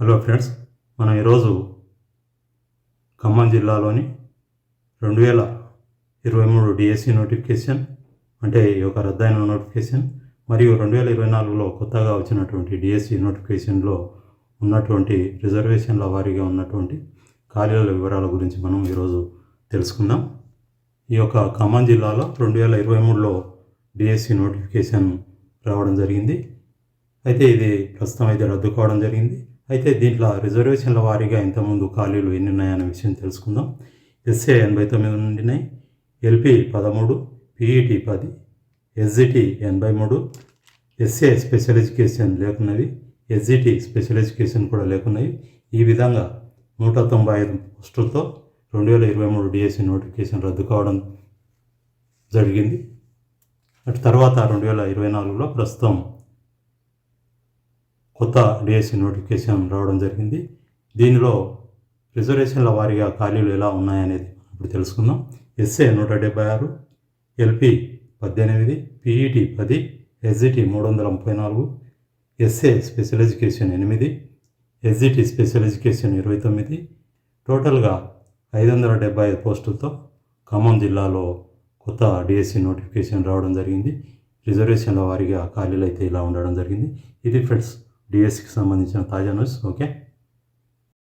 Hello friends మనం ఈరోజు ఖమ్మం జిల్లాలోని రెండు వేల ఇరవై మూడు డిఎస్సి నోటిఫికేషన్ అంటే ఈ యొక్క రద్దయిన నోటిఫికేషన్ మరియు రెండు వేల ఇరవై నాలుగులో కొత్తగా వచ్చినటువంటి డిఎస్సి నోటిఫికేషన్లో ఉన్నటువంటి రిజర్వేషన్ల వారీగా ఉన్నటువంటి ఖాళీల వివరాల గురించి మనం ఈరోజు తెలుసుకుందాం. ఈ యొక్క ఖమ్మం జిల్లాలో రెండు వేల ఇరవై మూడులో డిఎస్సి నోటిఫికేషన్ రావడం జరిగింది. అయితే ఇది ప్రస్తుతం అయితే రద్దు కావడం జరిగింది. అయితే దీంట్లో రిజర్వేషన్ల వారీగా ఇంతకుముందు ఖాళీలు ఎన్ని ఉన్నాయన్న విషయం తెలుసుకుందాం. ఎస్ఏ ఎనభై తొమ్మిది ఉండినాయి ఎల్పి పదమూడు పీఈటీ పది ఎస్జిటి ఎనభై మూడు ఎస్ఏ స్పెషల్ ఎడ్యుకేషన్ లేకున్నవి ఎస్జిటి స్పెషల్ ఎడ్యుకేషన్ కూడా లేకున్నవి. ఈ విధంగా నూట తొంభై ఐదు పోస్టులతో రెండు వేల ఇరవై మూడు డిఎస్సి నోటిఫికేషన్ రద్దు కావడం జరిగింది. అటు తర్వాత రెండు వేల ఇరవై నాలుగులో ప్రస్తుతం కొత్త డిఎస్సి నోటిఫికేషన్ రావడం జరిగింది. దీనిలో రిజర్వేషన్ల వారీగా ఖాళీలు ఎలా ఉన్నాయనేది ఇప్పుడు తెలుసుకుందాం. ఎస్ఏ నూట డెబ్బై ఆరు ఎల్పి పద్దెనిమిది పిఈటి పది ఎస్జిటి మూడు వందల ముప్పై నాలుగు ఎస్ఏ స్పెషల్ ఎడ్యుకేషన్ ఎనిమిది ఎస్జిటి స్పెషల్ ఎడ్యుకేషన్ ఇరవై తొమ్మిది టోటల్గా ఐదు వందల డెబ్బై ఐదు పోస్టులతో ఖమ్మం జిల్లాలో కొత్త డిఎస్సి నోటిఫికేషన్ రావడం జరిగింది. రిజర్వేషన్ల వారీగా ఖాళీలు అయితే ఇలా ఉండడం జరిగింది. ఇది ఫ్రెండ్స్ డిఎస్సికి సంబంధించిన తాజా న్యూస్ ఓకే